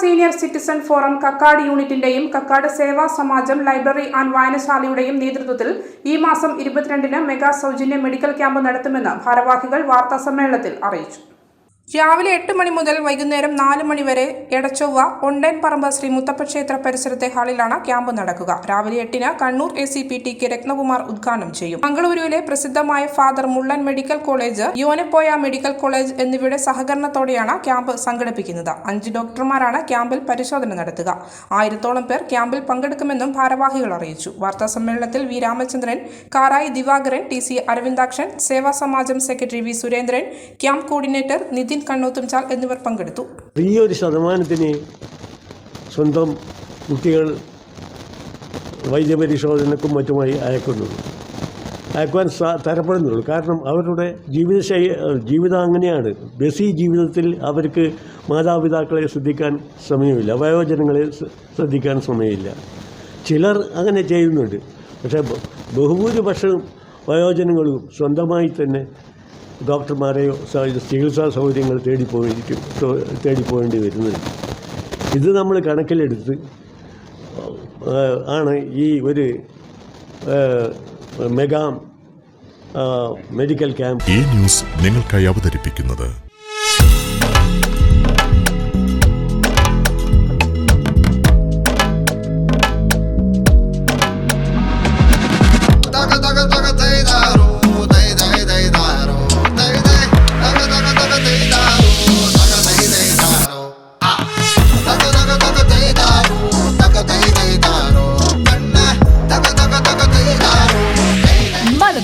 Senior citizen forum Kakkad യൂണിറ്റിന്റെയും Kakkad Seva Samajam library and വായനശാലയുടെയും നേതൃത്വത്തിൽ ഈ മാസം ഇരുപത്തിരണ്ടിന് മെഗാ സൗജന്യ മെഡിക്കൽ ക്യാമ്പ് നടത്തുമെന്ന് ഭാരവാഹികൾ വാർത്താസമ്മേളനത്തിൽ അറിയിച്ചു. രാവിലെ എട്ട് മണി മുതൽ വൈകുന്നേരം നാല് മണി വരെ എടച്ചൊവ്വ ഒണ്ടൻ പറമ്പ് ശ്രീ മുത്തപ്പ ക്ഷേത്ര പരിസരത്തെ ഹാളിലാണ് ക്യാമ്പ് നടക്കുക. രാവിലെ എട്ടിന് Kannur A C P T K Ratnakumar ഉദ്ഘാടനം ചെയ്യും. മംഗളൂരുവിലെ പ്രസിദ്ധമായ father Muller medical college Yenepoya medical college എന്നിവയുടെ സഹകരണത്തോടെയാണ് ക്യാമ്പ് സംഘടിപ്പിക്കുന്നത്. അഞ്ച് ഡോക്ടർമാരാണ് ക്യാമ്പിൽ പരിശോധന നടത്തുക. ആയിരത്തോളം പേർ ക്യാമ്പിൽ പങ്കെടുക്കുമെന്നും ഭാരവാഹികൾ അറിയിച്ചു. വാർത്താ സമ്മേളനത്തിൽ V Ramachandran Karayi Divakaran T C Aravindakshan Seva Samajam secretary V Surendran camp coordinator Nithin Kannothumchal എന്നിവർ പങ്കെടുത്തു. വലിയൊരു ശതമാനത്തിന് സ്വന്തം കുട്ടികൾ വൈദ്യപരിശോധനക്കും മറ്റുമായി അയക്കുന്നത് അയക്കുവാൻ തരപ്പെടുന്നുള്ളൂ. കാരണം അവരുടെ ജീവിതശൈ ജീവിതം അങ്ങനെയാണ്. ബസി ജീവിതത്തിൽ അവർക്ക് മാതാപിതാക്കളെ ശ്രദ്ധിക്കാൻ സമയമില്ല. വയോജനങ്ങളെ ശ്ര- ശ്രദ്ധിക്കാൻ സമയമില്ല. ചിലർ അങ്ങനെ ചെയ്യുന്നുണ്ട്. പക്ഷേ ബഹുഭൂരിപക്ഷം വയോജനങ്ങളും സ്വന്തമായി തന്നെ ഡോക്ടർമാരെയോ ചികിത്സാ സൗകര്യങ്ങൾ തേടിപ്പോയിരിക്കും തേടിപ്പോകേണ്ടി വരുന്നത്. ഇത് നമ്മൾ കണക്കിലെടുത്ത് ആണ് ഈ ഒരു മെഗാ മെഡിക്കൽ ക്യാമ്പ്. ഈ ന്യൂസ് നിങ്ങൾക്കായി അവതരിപ്പിക്കുന്നത്